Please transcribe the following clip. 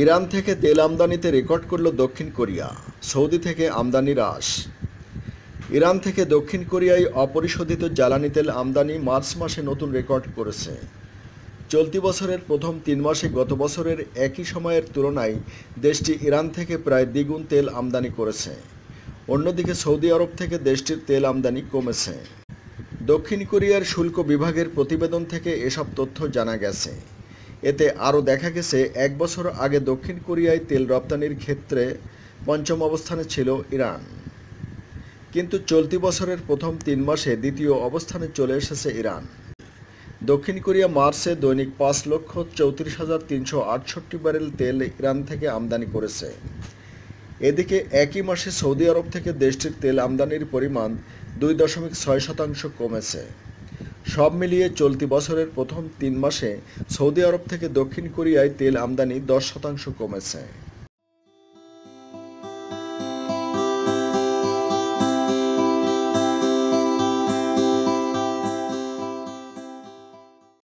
Iran থেকে তেল আমদানিতে record করল দক্ষিণ কোরিয়া, সৌদি থেকে আমদানি হ্রাস। ইরান থেকে দক্ষিণ কোরিয়ায় অপরিশোধিত জ্বালানি তেল আমদানি মার্চ মাসে নতুন রেকর্ড করেছে। চলতি বছরের প্রথম তিন মাসে গত বছরের একই সময়ের তুলনায় দেশটি ইরান থেকে প্রায় দ্বিগুণ তেল আমদানি করেছে। অন্যদিকে সৌদি আরব থেকে দেশটির তেল আমদানি কমেছে। দক্ষিণ কোরিয়ার শুল্ক বিভাগের প্রতিবেদন থেকে এসব তথ্য জানা গেছে। এতে আরও দেখা গেছে, এক বছর আগে দক্ষিণ কোরিয়ায় তেল রপ্তানির ক্ষেত্রে পঞ্চম অবস্থানে ছিল ইরান। কিন্তু চলতি বছরের প্রথম তিন মাসে দ্বিতীয় অবস্থানে চলে এসেছে ইরান। দক্ষিণ কোরিয়া মার্চে দৈনিক পাঁচ লক্ষ চৌত্রিশ হাজার তিনশো আটষট্টি ব্যারেল তেল ইরান থেকে আমদানি করেছে। এদিকে একই মাসে সৌদি আরব থেকে দেশটির তেল আমদানির পরিমাণ দুই দশমিক ছয় শতাংশ কমেছে। সব মিলিয়ে চলতি বছরের প্রথম তিন মাসে সৌদি আরব থেকে দক্ষিণ কোরিয়ায় তেল আমদানি দশ শতাংশ কমেছে।